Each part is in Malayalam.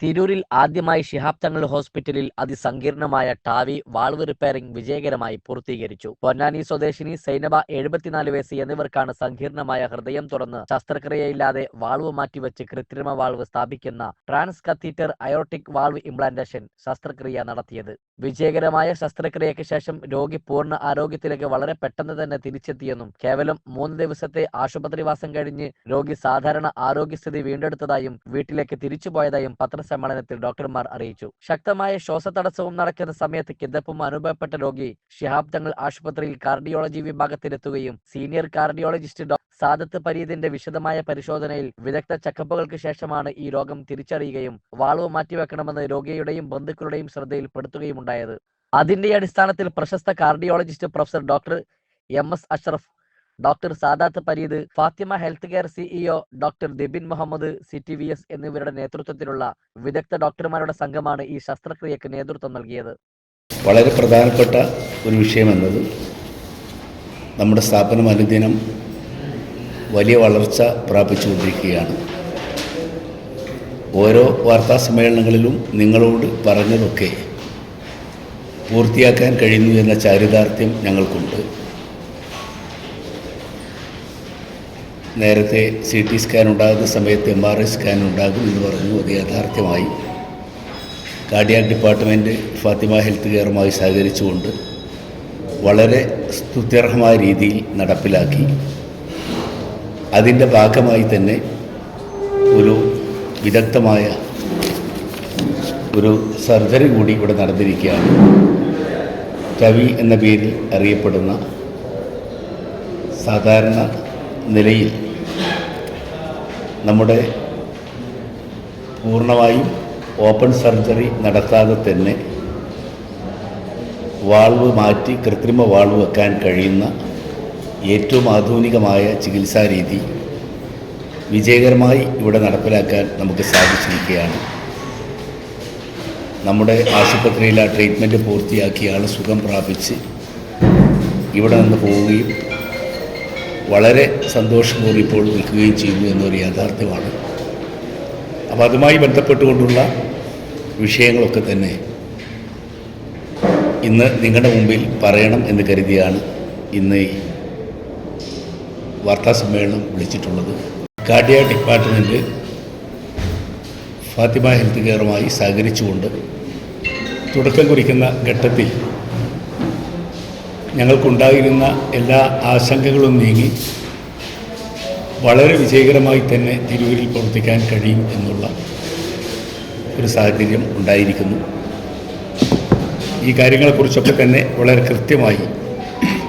തിരൂരിൽ ആദ്യമായി ശിഹാബ് തങ്ങൾ ഹോസ്പിറ്റലിൽ അതിസങ്കീർണമായ ടാവി വാൾവ് റിപ്പയറിംഗ് വിജയകരമായി പൂർത്തീകരിച്ചു. പൊന്നാനി സ്വദേശിനി സൈനബ എഴുപത്തിനാല് വയസ്സ് എന്നിവർക്കാണ് സങ്കീർണമായ ഹൃദയം തുറന്ന് ശസ്ത്രക്രിയയില്ലാതെ വാൾവ് മാറ്റിവെച്ച് കൃത്രിമ വാൾവ് സ്ഥാപിക്കുന്ന transcatheter aortic valve implantation ശസ്ത്രക്രിയ നടത്തിയത്. വിജയകരമായ ശസ്ത്രക്രിയയ്ക്ക് ശേഷം രോഗി പൂർണ ആരോഗ്യത്തിലേക്ക് വളരെ പെട്ടെന്ന് തന്നെ തിരിച്ചെത്തിയെന്നും കേവലം മൂന്ന് ദിവസത്തെ ആശുപത്രിവാസം കഴിഞ്ഞ് രോഗി സാധാരണ ആരോഗ്യസ്ഥിതി വീണ്ടെടുത്തതായും വീട്ടിലേക്ക് തിരിച്ചുപോയതായും പത്രസമ്മേളനത്തിൽ ഡോക്ടർമാർ അറിയിച്ചു. ശക്തമായ ശ്വാസതടസ്സവും നടക്കുന്ന സമയത്ത് കിതപ്പും അനുഭവപ്പെട്ട രോഗി ഷിഹാബ് തങ്ങൾ ആശുപത്രിയിൽ കാർഡിയോളജി വിഭാഗത്തിലെത്തുകയും സീനിയർ കാർഡിയോളജിസ്റ്റ് സാദത്ത് പരീദിന്റെ വിശദമായ പരിശോധനയിൽ വിദഗ്ധ ചെക്കപ്പുകൾക്ക് ശേഷമാണ് ഈ രോഗം തിരിച്ചറിയുകയും വാൾവ് മാറ്റിവെക്കണമെന്ന് രോഗിയുടെയും ബന്ധുക്കളുടെയും ശ്രദ്ധയിൽപ്പെടുത്തുകയും ഉണ്ടായത് അതിന്റെ അടിസ്ഥാനത്തിൽ പ്രശസ്ത cardiologist professor doctor M S Ashraf doctor Sadath Pareed Fathima health care CEO doctor Dibin Muhammad C T V S എന്നിവരുടെ നേതൃത്വത്തിലുള്ള വിദഗ്ധ ഡോക്ടർമാരുടെ സംഘമാണ് ഈ ശസ്ത്രക്രിയക്ക് നേതൃത്വം നൽകിയത്. വളരെ പ്രധാനപ്പെട്ട ഒരു വിഷയമെന്നത് നമ്മുടെ സ്ഥാപനം അനുദിനം വലിയ വളർച്ച പ്രാപിച്ചുകൊണ്ടിരിക്കുകയാണ്. ഓരോ വാർത്താ സമ്മേളനങ്ങളിലും നിങ്ങളോട് പറഞ്ഞതൊക്കെ പൂർത്തിയാക്കാൻ കഴിയുന്നു എന്ന ചാരിതാർത്ഥ്യം ഞങ്ങൾക്കുണ്ട്. നേരത്തെ സി ടി സ്കാൻ ഉണ്ടാകുന്ന സമയത്ത് എം ആർ ഐ സ്കാൻ ഉണ്ടാകും എന്ന് പറഞ്ഞു. അത് യാഥാർത്ഥ്യമായി. കാർഡിയാക് ഡിപ്പാർട്ട്മെന്റ് ഫാത്തിമ ഹെൽത്ത് കെയറുമായി സഹകരിച്ചുകൊണ്ട് വളരെ സ്തുത്യർഹമായ രീതിയിൽ നടപ്പിലാക്കി. അതിന്റെ ഭാഗമായി തന്നെ ഒരു വിദഗ്ധമായ ഒരു സർജറി കൂടി ഇവിടെ നടന്നിരിക്കുകയാണ്. രവി എന്ന പേരിൽ അറിയപ്പെടുന്ന സാധാരണ നിലയിൽ നമ്മുടെ പൂർണമായും ഓപ്പൺ സർജറി നടത്താതെ തന്നെ വാൾവ് മാറ്റി കൃത്രിമ വാൾവ് വെക്കാൻ കഴിയുന്ന ഏറ്റവും ആധുനികമായ ചികിത്സാ രീതി വിജയകരമായി ഇവിടെ നടപ്പിലാക്കാൻ നമുക്ക് സാധിച്ചിരിക്കുകയാണ്. നമ്മുടെ ആശുപത്രിയിൽ ആ ട്രീറ്റ്മെന്റ് പൂർത്തിയാക്കിയ ആൾ സുഖം പ്രാപിച്ച് ഇവിടെ നിന്ന് പോവുകയും വളരെ സന്തോഷമൂറി ഇപ്പോൾ നിൽക്കുകയും ചെയ്യുന്നു എന്നൊരു യാഥാർത്ഥ്യമാണ്. അപ്പോൾ അതുമായി ബന്ധപ്പെട്ടുകൊണ്ടുള്ള വിഷയങ്ങളൊക്കെ തന്നെ ഇന്ന് നിങ്ങളുടെ മുമ്പിൽ പറയണം എന്ന് കരുതിയാണ് ഇന്ന് ഈ വാർത്താ സമ്മേളനം വിളിച്ചിട്ടുള്ളത്. കാർഡിയ ഡിപ്പാർട്ട്മെന്റ് ഫാത്തിമ ഹെൽത്ത് കെയറുമായി സഹകരിച്ചുകൊണ്ട് തുടക്കം കുറിക്കുന്ന ഘട്ടത്തിൽ ഞങ്ങൾക്കുണ്ടായിരുന്ന എല്ലാ ആശങ്കകളും നീങ്ങി വളരെ വിജയകരമായി തന്നെ തിരൂരിൽ പ്രവർത്തിക്കാൻ കഴിയും എന്നുള്ള ഒരു സാഹചര്യം ഉണ്ടായിരിക്കുന്നു. ഈ കാര്യങ്ങളെക്കുറിച്ചൊക്കെ തന്നെ വളരെ കൃത്യമായി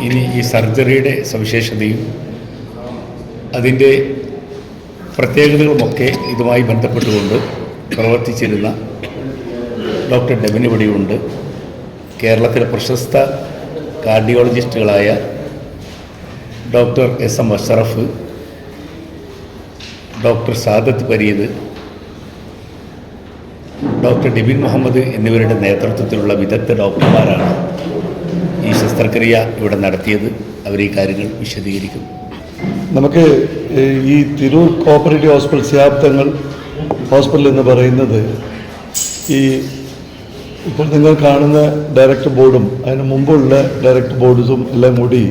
ഇനി ഈ സർജറിയുടെ സവിശേഷതയും അതിന്റെ പ്രത്യേകതകളുമൊക്കെ ഇതുമായി ബന്ധപ്പെട്ടുകൊണ്ട് പ്രവർത്തിച്ചിരുന്ന ഡോക്ടർ ഡെവിൻ ഇവിടെയുണ്ട്. കേരളത്തിലെ പ്രശസ്ത കാർഡിയോളജിസ്റ്റുകളായ doctor S M Ashraf doctor Sadath Pareed doctor Dibin Muhammad എന്നിവരുടെ നേതൃത്വത്തിലുള്ള വിദഗ്ധ ഡോക്ടർമാരാണ് ഈ ശസ്ത്രക്രിയ ഇവിടെ നടത്തിയത്. അവർ ഈ കാര്യങ്ങൾ വിശദീകരിക്കും. നമുക്ക് ഈ തിരൂർ കോപ്പറേറ്റീവ് ഹോസ്പിറ്റൽ സിയാബ്ദങ്ങൾ ഹോസ്പിറ്റൽ എന്ന് പറയുന്നത് ഈ ഇപ്പോൾ നിങ്ങൾ കാണുന്ന ഡയറക്ടർ ബോർഡും അതിന് മുമ്പുള്ള ഡയറക്ടർ ബോർഡ്സും എല്ലാം കൂടി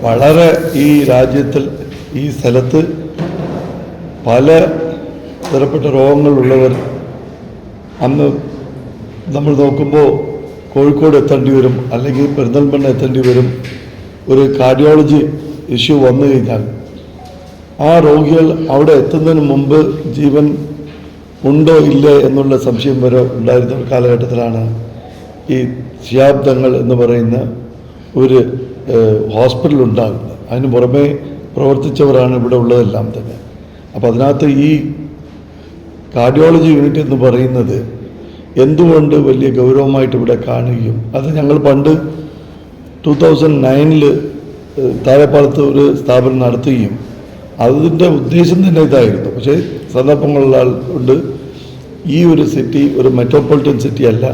വളരെ ഈ രാജ്യത്തിൽ ഈ സ്ഥലത്ത് പല തരപ്പെട്ട രോഗങ്ങളുള്ളവർ അന്ന് നമ്മൾ നോക്കുമ്പോൾ കോഴിക്കോട് എത്തേണ്ടി വരും അല്ലെങ്കിൽ പെരിന്തൽമണ്ണ എത്തേണ്ടി വരും. ഒരു കാർഡിയോളജി ഇഷ്യൂ വന്നു കഴിഞ്ഞാൽ ആ രോഗികൾ അവിടെ എത്തുന്നതിന് മുമ്പ് ജീവൻ ഉണ്ടോ ഇല്ലേ എന്നുള്ള സംശയം വരെ ഉണ്ടായിരുന്ന ഒരു കാലഘട്ടത്തിലാണ് ഈ ശിയാബ്ദങ്ങൾ എന്ന് പറയുന്ന ഒരു ഹോസ്പിറ്റൽ ഉണ്ടാകുന്നത്. അതിന് പുറമേ പ്രവർത്തിച്ചവരാണ് ഇവിടെ ഉള്ളതെല്ലാം തന്നെ. അപ്പോൾ അതിനകത്ത് ഈ കാർഡിയോളജി യൂണിറ്റ് എന്ന് പറയുന്നത് എന്തുകൊണ്ട് വലിയ ഗൗരവമായിട്ട് ഇവിടെ കാണുകയും അത് ഞങ്ങൾ പണ്ട് ടൂ തൗസൻഡ് നയനിൽ താഴെപ്പാലത്ത് ഒരു സ്ഥാപനം നടത്തുകയും അതിന്റെ ഉദ്ദേശം തന്നെ ഇതായിരുന്നു. പക്ഷേ സന്ദർഭങ്ങളുള്ള ഉണ്ട്. ഈ ഒരു സിറ്റി ഒരു മെട്രോപൊളിറ്റൻ സിറ്റി അല്ല.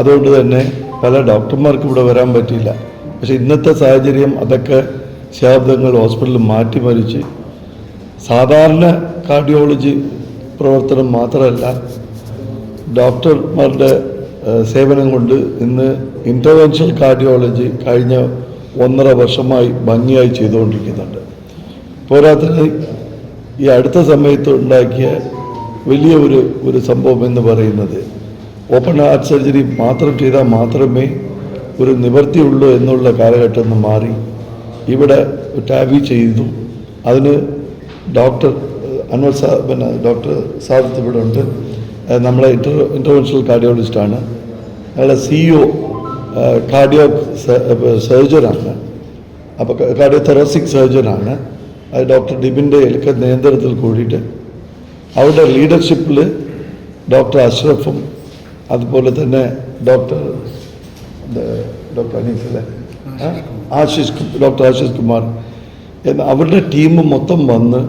അതുകൊണ്ട് തന്നെ പല ഡോക്ടർമാർക്കും ഇവിടെ വരാൻ പറ്റിയില്ല. പക്ഷേ ഇന്നത്തെ സാഹചര്യം അതൊക്കെ ശാബ്ദങ്ങൾ ഹോസ്പിറ്റലിൽ മാറ്റിമറിച്ച് സാധാരണ കാർഡിയോളജി പ്രവർത്തനം മാത്രമല്ല ഡോക്ടർമാരുടെ സേവനം കൊണ്ട് ഇന്ന് ഇന്റർവെൻഷണൽ കാർഡിയോളജി കഴിഞ്ഞ ഒന്നര വർഷമായി ഭംഗിയായി ചെയ്തുകൊണ്ടിരിക്കുന്നുണ്ട്. പോരാത്തതിന് ഈ അടുത്ത സമയത്ത് ഉണ്ടാക്കിയ വലിയ ഒരു ഒരു സംഭവം എന്ന് പറയുന്നത് ഓപ്പൺ ഹാർട്ട് സർജറി മാത്രം ചെയ്താൽ മാത്രമേ ഒരു നിവർത്തിയുള്ളൂ എന്നുള്ള കാലഘട്ടം നിന്ന് മാറി. ഇവിടെ ടാബി ചെയ്തു. അതിന് ഡോക്ടർ അനുവർ സാ പിന്നെ ഡോക്ടർ സാദത്ത് ഇവിടെ ഉണ്ട്. നമ്മളെ ഇന്റർ ഇന്റർവെൻഷണൽ കാർഡിയോളജിസ്റ്റാണ് അയാളെ സിഇഒ ഒ കാർഡിയോ സർജനാണ്. അപ്പോൾ കാർഡിയോ തെറസിക് സർജനാണ്. അത് ഡോക്ടർ ഡിബിന്റെ ഒക്കെ നേതൃത്വത്തിൽ കൂടിയിട്ട് അവരുടെ ലീഡർഷിപ്പിൽ ഡോക്ടർ അഷ്റഫും അതുപോലെ തന്നെ ഡോക്ടർ ഡോക്ടർ അനീസ് അല്ലേ ആശിഷ് ഡോക്ടർ ആശിഷ് കുമാർ എന്ന അവരുടെ ടീം മൊത്തം വന്ന്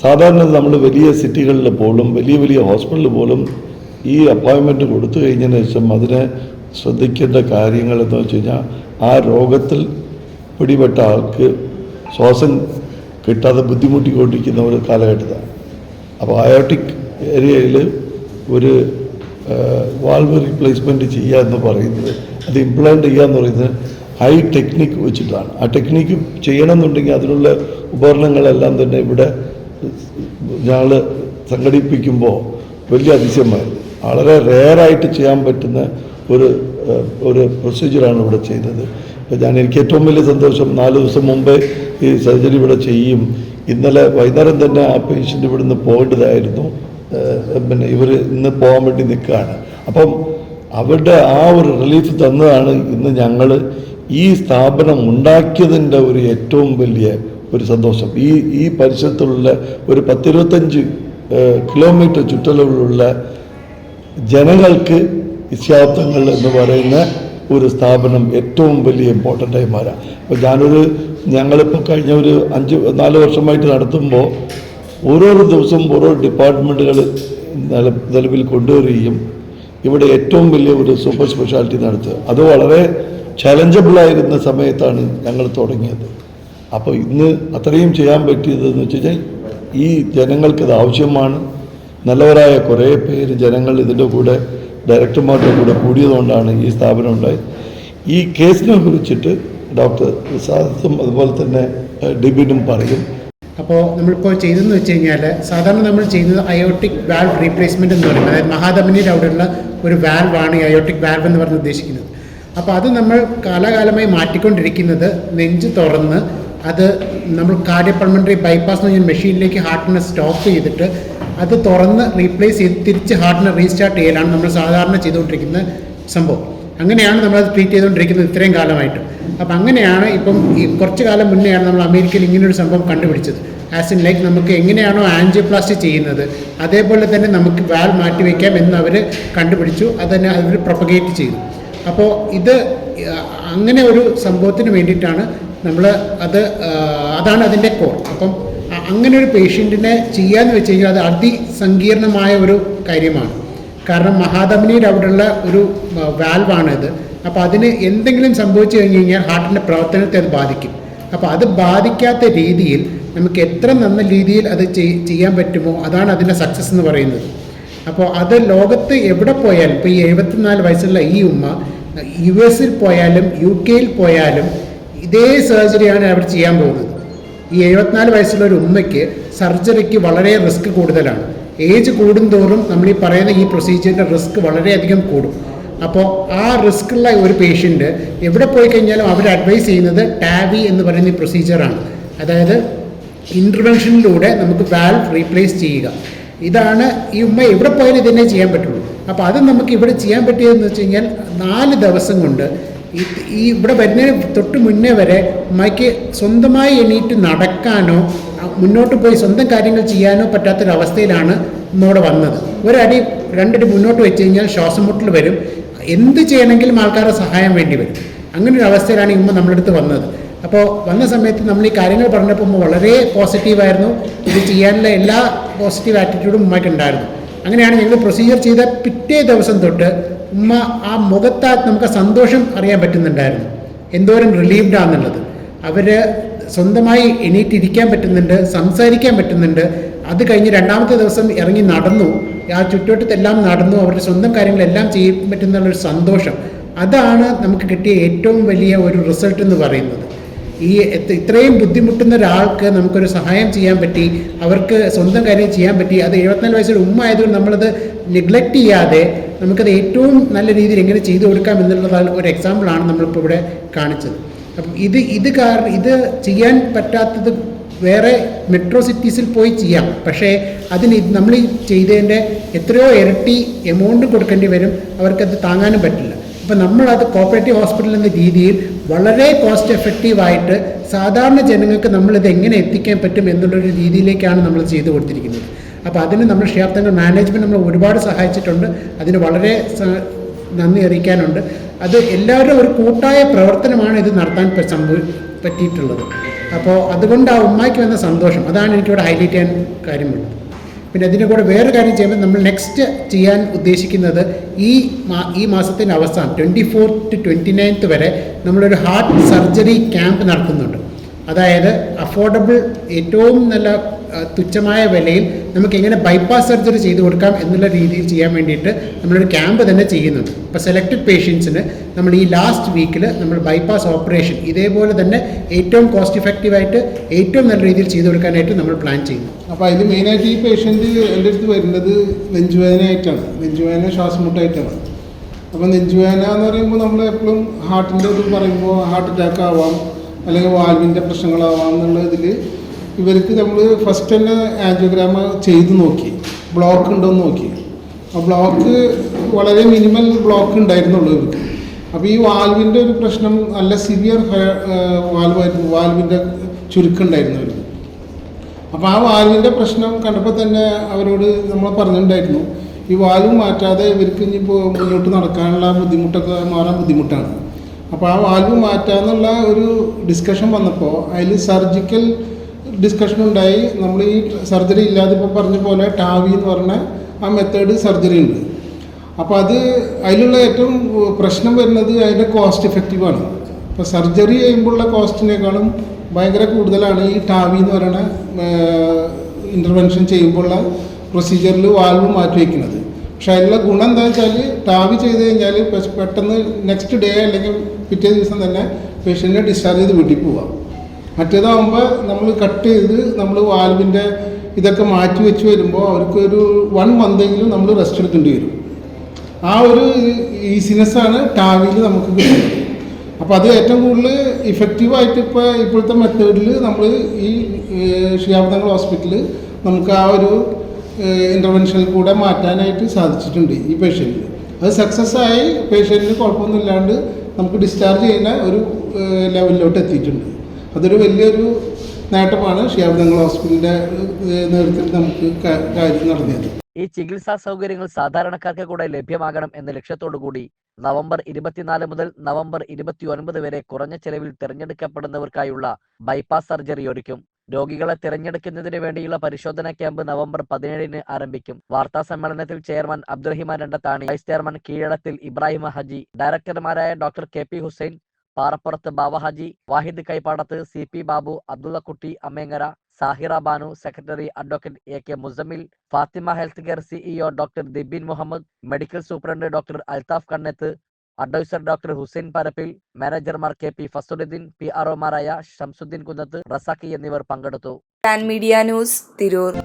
സാധാരണ നമ്മൾ വലിയ സിറ്റികളിൽ പോലും വലിയ വലിയ ഹോസ്പിറ്റലിൽ പോലും ഈ അപ്പോയിൻമെന്റ് കൊടുത്തു കഴിഞ്ഞതിന് ശേഷം അതിനെ ശ്രദ്ധിക്കേണ്ട കാര്യങ്ങൾ എന്ന് വെച്ച് കഴിഞ്ഞാൽ ആ രോഗത്തിൽ പിടിപെട്ട ആൾക്ക് ശ്വാസം കിട്ടാതെ ബുദ്ധിമുട്ടിക്കൊണ്ടിരിക്കുന്ന ഒരു കാലഘട്ടത്താണ് അപ്പോൾ അയോട്ടിക് ഏരിയയിൽ ഒരു വാൾവ് റീപ്ലേസ്മെന്റ് ചെയ്യുക എന്ന് പറയുന്നത് അത് ഇംപ്ലാന്റ് ചെയ്യുക എന്ന് പറയുന്നത് ഹൈ ടെക്നിക്ക് വെച്ചിട്ടാണ്. ആ ടെക്നിക്ക് ചെയ്യണമെന്നുണ്ടെങ്കിൽ അതിനുള്ള ഉപകരണങ്ങളെല്ലാം തന്നെ ഇവിടെ ഞങ്ങൾ സംഘടിപ്പിക്കുമ്പോൾ വലിയ അതിശയമായിരുന്നു വളരെ റെയറായിട്ട് ചെയ്യാൻ പറ്റുന്ന ഒരു ഒരു പ്രൊസീജിയറാണ് ഇവിടെ ചെയ്തത്. അപ്പോൾ ഞാൻ എനിക്ക് ഏറ്റവും വലിയ സന്തോഷം നാല് ദിവസം മുമ്പേ ഈ സർജറി ഇവിടെ ചെയ്യും. ഇന്നലെ വൈകുന്നേരം തന്നെ ആ പേഷ്യന്റ് ഇവിടുന്ന് പോകേണ്ടതായിരുന്നു. പിന്നെ ഇവർ ഇന്ന് പോകാൻ വേണ്ടി നിൽക്കുകയാണ്. അപ്പം അവരുടെ ആ ഒരു റിലീഫ് തന്നതാണ് ഇന്ന് ഞങ്ങൾ ഈ സ്ഥാപനം ഉണ്ടാക്കിയതിന്റെ ഒരു ഏറ്റവും വലിയ ഒരു സന്തോഷം. ഈ ഈ പരിസരത്തുള്ള ഒരു പത്തിരുപത്തഞ്ച് കിലോമീറ്റർ ചുറ്റളവിലുള്ള ജനങ്ങൾക്ക് ഇസ്യാബ്ദങ്ങൾ എന്ന് പറയുന്ന ഒരു സ്ഥാപനം ഏറ്റവും വലിയ ഇമ്പോർട്ടന്റ് ആയി മാറാം. അപ്പോൾ ഞാനൊരു ഞങ്ങളിപ്പോൾ കഴിഞ്ഞ ഒരു അഞ്ച് നാല് വർഷമായിട്ട് നടത്തുമ്പോൾ ഓരോരോ ദിവസവും ഓരോ ഡിപ്പാർട്ട്മെന്റുകൾ നില നിലവിൽ കൊണ്ടുവരികയും ഇവിടെ ഏറ്റവും വലിയ ഒരു സൂപ്പർ സ്പെഷ്യാലിറ്റി നടത്തുക. അത് വളരെ ചലഞ്ചബിളായിരുന്ന സമയത്താണ് ഞങ്ങൾ തുടങ്ങിയത്. അപ്പോൾ ഇന്ന് അത്രയും ചെയ്യാൻ പറ്റിയതെന്ന് വെച്ച് കഴിഞ്ഞാൽ ഈ ജനങ്ങൾക്കത് ആവശ്യമാണ്. നല്ലവരായ കുറേ പേര് ജനങ്ങൾ ഇതിന്റെ കൂടെ ഡയറക്ടർമാരുടെ കൂടെ കൂടിയതുകൊണ്ടാണ് ഈ സ്ഥാപനം ഉണ്ടായത്. ഈ കേസിനെ കുറിച്ചിട്ട് ഡോക്ടർ സാദത്തും അതുപോലെ തന്നെ ഡിബിനും പറയും. അപ്പോൾ നമ്മളിപ്പോൾ ചെയ്തതെന്ന് വെച്ച് കഴിഞ്ഞാൽ സാധാരണ നമ്മൾ ചെയ്യുന്നത് അയോട്ടിക് വാൽവ് റീപ്ലേസ്മെന്റ് എന്ന് പറയുന്നത് അതായത് മഹാധമനിയുടെ അവിടെയുള്ള ഒരു വാൽവാണ് ഈ അയോട്ടിക് വാൽവ് എന്ന് പറഞ്ഞ് ഉദ്ദേശിക്കുന്നത്. അപ്പോൾ അത് നമ്മൾ കാലാകാലമായി മാറ്റിക്കൊണ്ടിരിക്കുന്നത് നെഞ്ച് തുറന്ന് അത് നമ്മൾ കാർഡിയോ പൾമണറി ബൈപ്പാസ് എന്ന് പറഞ്ഞ മെഷീനിലേക്ക് ഹാർട്ടിനെ സ്റ്റോപ്പ് ചെയ്തിട്ട് അത് തുറന്ന് റീപ്ലേസ് ചെയ്ത് തിരിച്ച് ഹാർട്ടിനെ റീസ്റ്റാർട്ട് ചെയ്യലാണ് നമ്മൾ സാധാരണ ചെയ്തുകൊണ്ടിരിക്കുന്ന സംഭവം. അങ്ങനെയാണ് നമ്മളത് ട്രീറ്റ് ചെയ്തുകൊണ്ടിരിക്കുന്നത് ഇത്രയും കാലമായിട്ട്. അപ്പം അങ്ങനെയാണ് ഇപ്പം ഈ കുറച്ച് കാലം മുന്നെയാണ് നമ്മൾ അമേരിക്കയിൽ ഇങ്ങനൊരു സംഭവം കണ്ടുപിടിച്ചത്. ആസ് ഇൻ ലൈക്ക് നമുക്ക് എങ്ങനെയാണോ ആൻജിയോപ്ലാസ്റ്റി ചെയ്യുന്നത് അതേപോലെ തന്നെ നമുക്ക് വാൽ മാറ്റിവെക്കാം എന്ന് അവർ കണ്ടുപിടിച്ചു അതന്നെ അവർ പ്രൊപ്പഗേറ്റ് ചെയ്തു. അപ്പോൾ ഇത് അങ്ങനെ ഒരു സംഭവത്തിന് വേണ്ടിയിട്ടാണ് നമ്മൾ അത് അതാണ് അതിന്റെ കോർ അപ്പം അങ്ങനെ ഒരു പേഷ്യന്റിനെ ചെയ്യാന്ന് വെച്ച് കഴിഞ്ഞാൽ അത് അതിസങ്കീർണമായ ഒരു കാര്യമാണ്. കാരണം മഹാധമനിയുടെ അവിടെയുള്ള ഒരു വാൽവാണ് ഇത് അപ്പോൾ അതിന് എന്തെങ്കിലും സംഭവിച്ചു കഴിഞ്ഞ് കഴിഞ്ഞാൽ ഹാർട്ടിന്റെ പ്രവർത്തനത്തെ അത് ബാധിക്കും. അപ്പോൾ അത് ബാധിക്കാത്ത രീതിയിൽ നമുക്ക് എത്ര നന്ന രീതിയിൽ അത് ചെയ്യാൻ പറ്റുമോ അതാണ് അതിന്റെ സക്സസ് എന്ന് പറയുന്നത്. അപ്പോൾ അത് ലോകത്ത് എവിടെ പോയാലും ഇപ്പോൾ ഈ എഴുപത്തിനാല് വയസ്സുള്ള ഈ ഉമ്മ യു എസിൽ പോയാലും യു കെയിൽ പോയാലും ഇതേ സർജറിയാണ് അവർ ചെയ്യാൻ പോകുന്നത്. ഈ എഴുപത്തിനാല് വയസ്സുള്ള ഒരു ഉമ്മയ്ക്ക് സർജറിക്ക് വളരെ റിസ്ക് കൂടുതലാണ്. ഏജ് കൂടുന്തോറും നമ്മൾ ഈ പറയുന്ന ഈ പ്രൊസീജിയറിന്റെ റിസ്ക് വളരെയധികം കൂടും. അപ്പോൾ ആ റിസ്ക് ഉള്ള ഒരു പേഷ്യന്റ് എവിടെ പോയി കഴിഞ്ഞാലും അവർ അഡ്വൈസ് ചെയ്യുന്നത് ടാവി എന്ന് പറയുന്ന ഈ പ്രൊസീജിയറാണ് അതായത് ഇന്റർവെൻഷനിലൂടെ നമുക്ക് വാൽവ് റീപ്ലേസ് ചെയ്യുക. ഇതാണ് ഈ ഉമ്മ എവിടെ പോയാലും ഇതന്നെ ചെയ്യാൻ പറ്റുള്ളൂ. അപ്പോൾ അത് നമുക്ക് ഇവിടെ ചെയ്യാൻ പറ്റിയതെന്ന് വെച്ച് കഴിഞ്ഞാൽ നാല് ദിവസം കൊണ്ട് ഈ ഇവിടെ വരുന്നതിന് തൊട്ട് മുന്നേ വരെ ഉമ്മയ്ക്ക് സ്വന്തമായി എണീറ്റ് നടക്കാനോ മുന്നോട്ട് പോയി സ്വന്തം കാര്യങ്ങൾ ചെയ്യാനോ പറ്റാത്തൊരവസ്ഥയിലാണ് ഉമ്മ ഇവിടെ വന്നത്. ഒരടി രണ്ടടി മുന്നോട്ട് വെച്ച് കഴിഞ്ഞാൽ ശ്വാസം മുട്ടൽ വരും. എന്ത് ചെയ്യണമെങ്കിലും ആൾക്കാരുടെ സഹായം വേണ്ടി വരും. അങ്ങനെ ഒരു അവസ്ഥയിലാണ് ഉമ്മ നമ്മുടെ അടുത്ത് വന്നത്. അപ്പോൾ വന്ന സമയത്ത് നമ്മൾ ഈ കാര്യങ്ങൾ പറഞ്ഞപ്പോൾ വളരെ പോസിറ്റീവായിരുന്നു. ഇത് ചെയ്യാനുള്ള എല്ലാ പോസിറ്റീവ് ആറ്റിറ്റ്യൂഡും ഉമ്മയ്ക്ക് ഉണ്ടായിരുന്നു അങ്ങനെയാണ് ഞങ്ങൾ പ്രൊസീജിയർ ചെയ്ത പിറ്റേ ദിവസം തൊട്ട് ഉമ്മ ആ മുഖത്താ നമുക്ക് സന്തോഷം അറിയാൻ പറ്റുന്നുണ്ടായിരുന്നു. എന്തോരം റിലീവ്ഡ് ആണെന്നുള്ളത്. അവർ സ്വന്തമായി എണീറ്റിരിക്കാൻ പറ്റുന്നുണ്ട് സംസാരിക്കാൻ പറ്റുന്നുണ്ട്. അത് കഴിഞ്ഞ് രണ്ടാമത്തെ ദിവസം ഇറങ്ങി നടന്നു. ആ ചുറ്റുവട്ടത്തെല്ലാം നടന്നു. അവരുടെ സ്വന്തം കാര്യങ്ങളെല്ലാം ചെയ്യാൻ പറ്റുന്നുള്ളൊരു സന്തോഷം. അതാണ് നമുക്ക് കിട്ടിയ ഏറ്റവും വലിയ ഒരു റിസൾട്ട് എന്ന് പറയുന്നത്. ഈ ഇത്രയും ബുദ്ധിമുട്ടുന്ന ഒരാൾക്ക് നമുക്കൊരു സഹായം ചെയ്യാൻ പറ്റി അവർക്ക് സ്വന്തം കാര്യം ചെയ്യാൻ പറ്റി അത് എഴുപത്തിനാല് വയസ്സിൽ ഉമ്മ ആയതുകൊണ്ട് നമ്മളത് നെഗ്ലക്റ്റ് ചെയ്യാതെ നമുക്കത് ഏറ്റവും നല്ല രീതിയിൽ എങ്ങനെ ചെയ്തു കൊടുക്കാം എന്നുള്ളതാണ് ഒരു എക്സാമ്പിളാണ് നമ്മളിപ്പോൾ ഇവിടെ കാണിച്ചത്. അപ്പം ഇത് ഇത് കാരണം ഇത് ചെയ്യാൻ പറ്റാത്തത് വേറെ മെട്രോ സിറ്റീസിൽ പോയി ചെയ്യാം. പക്ഷേ അതിന് നമ്മൾ ഈ ചെയ്തതിന്റെ എത്രയോ ഇരട്ടി എമൗണ്ട് കൊടുക്കേണ്ടി വരും. അവർക്കത് താങ്ങാനും പറ്റില്ല. അപ്പം നമ്മളത് കോപ്പറേറ്റീവ് ഹോസ്പിറ്റൽ എന്ന രീതിയിൽ വളരെ കോസ്റ്റ് എഫക്റ്റീവായിട്ട് സാധാരണ ജനങ്ങൾക്ക് നമ്മളിത് എങ്ങനെ എത്തിക്കാൻ പറ്റും എന്നുള്ളൊരു രീതിയിലേക്കാണ് നമ്മൾ ചെയ്തു കൊടുത്തിരിക്കുന്നത്. അപ്പോൾ അതിന് നമ്മൾ ക്ഷേത്രങ്ങൾ മാനേജ്മെന്റ് നമ്മൾ ഒരുപാട് സഹായിച്ചിട്ടുണ്ട്. അതിന് വളരെ നന്ദി അറിയിക്കാനുണ്ട്. അത് എല്ലാവരും ഒരു കൂട്ടായ പ്രവർത്തനമാണ് ഇത് നടത്താൻ പറ്റിയിട്ടുള്ളത്. അപ്പോൾ അതുകൊണ്ട് ആ ഉമ്മായ്ക്ക് വന്ന സന്തോഷം. അതാണ് എനിക്കിവിടെ ഹൈലൈറ്റ് ചെയ്യാൻ കാര്യമുള്ളത്. പിന്നെ അതിന്റെ കൂടെ വേറെ കാര്യം ചെയ്യുമ്പോൾ നമ്മൾ നെക്സ്റ്റ് ചെയ്യാൻ ഉദ്ദേശിക്കുന്നത് ഈ മാ ഈ മാസത്തിന്റെ അവസാനം ട്വന്റി ഫോർത്ത് ട്വന്റി നയൻത്ത് വരെ നമ്മളൊരു ഹാർട്ട് സർജറി ക്യാമ്പ് നടത്തുന്നുണ്ട് അതായത് അഫോർഡബിൾ ഏറ്റവും നല്ല തുച്ഛമായ വിലയിൽ നമുക്ക് എങ്ങനെ ബൈപ്പാസ് സർജറി ചെയ്തു കൊടുക്കാം എന്നുള്ള രീതിയിൽ ചെയ്യാൻ വേണ്ടിയിട്ട് നമ്മളൊരു ക്യാമ്പ് തന്നെ ചെയ്യുന്നുണ്ട്. അപ്പോൾ സെലക്റ്റഡ് പേഷ്യൻസിന് നമ്മൾ ഈ ലാസ്റ്റ് വീക്കിൽ നമ്മൾ ബൈപ്പാസ് ഓപ്പറേഷൻ ഇതേപോലെ തന്നെ ഏറ്റവും കോസ്റ്റ് ഇഫക്റ്റീവായിട്ട് ഏറ്റവും നല്ല രീതിയിൽ ചെയ്തു കൊടുക്കാനായിട്ട് നമ്മൾ പ്ലാൻ ചെയ്യുന്നു. അപ്പോൾ അതിൽ മെയിനായിട്ട് ഈ പേഷ്യന്റ് എന്റെ അടുത്ത് വരുന്നത് നെഞ്ചുവേദനയായിട്ടാണ്. നെഞ്ചുവേദന ശ്വാസമുട്ടായിട്ടാണ്. അപ്പോൾ നെഞ്ചുവേദന എന്ന് പറയുമ്പോൾ നമ്മൾ എപ്പോഴും ഹാർട്ടിന്റെ ഇത് പറയുമ്പോൾ ഹാർട്ട് അറ്റാക്ക് ആവാം. അല്ലെങ്കിൽ വാൽവിന്റെ പ്രശ്നങ്ങളാവാം എന്നുള്ള ഇതിൽ ഇവർക്ക് നമ്മൾ ഫസ്റ്റ് തന്നെ ആൻജിയോഗ്രാമ ചെയ്ത് നോക്കി. ബ്ലോക്ക് ഉണ്ടോ എന്ന് നോക്കി. ആ ബ്ലോക്ക് വളരെ മിനിമൽ ബ്ലോക്ക് ഉണ്ടായിരുന്നുള്ളൂ ഇവർക്ക്. അപ്പോൾ ഈ വാൽവിന്റെ ഒരു പ്രശ്നം നല്ല സിവിയർ വാൽവായിരുന്നു. വാൽവിന്റെ ചുരുക്കുണ്ടായിരുന്നു അവർക്ക് അപ്പോൾ ആ വാൽവിന്റെ പ്രശ്നം കണ്ടപ്പോൾ തന്നെ അവരോട് നമ്മൾ പറഞ്ഞിട്ടുണ്ടായിരുന്നു ഈ വാൽവ് മാറ്റാതെ ഇവർക്ക് ഇനിയിപ്പോൾ മുന്നോട്ട് നടക്കാനുള്ള ബുദ്ധിമുട്ടൊക്കെ മാറാൻ ബുദ്ധിമുട്ടാണ്. അപ്പോൾ ആ വാൽവ് മാറ്റാന്നുള്ള ഒരു ഡിസ്കഷൻ വന്നപ്പോൾ അതിൽ സർജിക്കൽ ഡിസ്കഷൻ ഉണ്ടായി. നമ്മൾ ഈ സർജറി ഇല്ലാതെ ഇപ്പോൾ പറഞ്ഞ പോലെ ടാവി എന്ന് പറഞ്ഞ ആ മെത്തേഡ് സർജറി ഉണ്ട്. അപ്പോൾ അത് അതിലുള്ള ഏറ്റവും പ്രശ്നം വരുന്നത് അതിന്റെ കോസ്റ്റ് എഫക്റ്റീവാണ് ഇപ്പോൾ സർജറി ചെയ്യുമ്പോഴുള്ള കോസ്റ്റിനേക്കാളും ഭയങ്കര കൂടുതലാണ് ഈ ടാവി എന്ന് പറയുന്ന ഇന്റർവെൻഷൻ ചെയ്യുമ്പോഴുള്ള പ്രൊസീജിയറിൽ വാൽവ് മാറ്റി വയ്ക്കുന്നത് പക്ഷെ അതിനുള്ള ഗുണം എന്താ വെച്ചാൽ ടാബ് ചെയ്ത് കഴിഞ്ഞാൽ പെട്ടെന്ന് നെക്സ്റ്റ് ഡേ അല്ലെങ്കിൽ പിറ്റേ ദിവസം തന്നെ പേഷ്യന്റിനെ ഡിസ്ചാർജ് ചെയ്ത് വീട്ടിൽ പോവാം. മറ്റേതാകുമ്പോൾ നമ്മൾ കട്ട് ചെയ്ത് നമ്മൾ വാൽവിന്റെ ഇതൊക്കെ മാറ്റി വെച്ച് വരുമ്പോൾ അവർക്ക് ഒരു വൺ മന്തെങ്കിലും നമ്മൾ റെസ്റ്റ് എടുക്കേണ്ടി വരും. ആ ഒരു ഈസിനെസ്സാണ് ടാവിൽ നമുക്ക് കിട്ടുന്നത്. അപ്പോൾ അത് ഏറ്റവും കൂടുതൽ ഇഫക്റ്റീവായിട്ട് ഇപ്പോൾ ഇപ്പോഴത്തെ മെത്തേഡിൽ നമ്മൾ ഈ ഷിയാബ്ദങ്ങൾ ഹോസ്പിറ്റലിൽ നമുക്ക് ആ ഒരു ഇന്റർവെൻഷനിൽ കൂടെ മാറ്റാനായിട്ട് സാധിച്ചിട്ടുണ്ട് ഈ പേഷ്യന്റിന് അത് സക്സസ് ആയി പേഷ്യന്റിന് കുഴപ്പമൊന്നുമില്ലാണ്ട് നമുക്ക് ഡിസ്ചാർജ് ചെയ്യുന്ന ഒരു ലെവലിലോട്ട് എത്തിയിട്ടുണ്ട്. അതൊരു വലിയൊരു നേട്ടമാണ് ഷിയാബ്ദങ്ങൾ ഹോസ്പിറ്റലിന്റെ നേതൃത്വത്തിൽ നമുക്ക് കാര്യം നടന്നത് ഈ ചികിത്സാ സൗകര്യങ്ങൾ സാധാരണക്കാർക്ക് കൂടെ ലഭ്യമാകണം എന്ന ലക്ഷ്യത്തോടു കൂടി നവംബർ ഇരുപത്തിനാല് മുതൽ നവംബർ ഇരുപത്തി ഒൻപത് വരെ കുറഞ്ഞ ചെലവിൽ തിരഞ്ഞെടുക്കപ്പെടുന്നവർക്കായുള്ള ബൈപ്പാസ് സർജറി ഒരുക്കും. രോഗികളെ തിരഞ്ഞെടുക്കുന്നതിന് വേണ്ടിയുള്ള പരിശോധനാ ക്യാമ്പ് നവംബർ പതിനേഴിന് ആരംഭിക്കും. വാർത്താ സമ്മേളനത്തിൽ chairman Abdurahiman Randathani vice chairman Keezhadathil Ibrahim Haji ഡയറക്ടർമാരായ doctor K P Hussain Parappurath Bava Haji Wahid Kaippadath C P Babu Abdullakutty Ammengara Sahira Banu secretary advocate A K Musammil Fathima health care CEO doctor Dibin Muhammad medical superintendent doctor Althaf Kannath advisor doctor Hussain Parappil മാനേജർമാർ കെ പി ഫസുദ്ദീൻ പി ആർഒമാരായ ഷംസുദ്ദീൻ കുന്നത്ത് റസാഖി എന്നിവർ പങ്കെടുത്തു. Media news Tirur.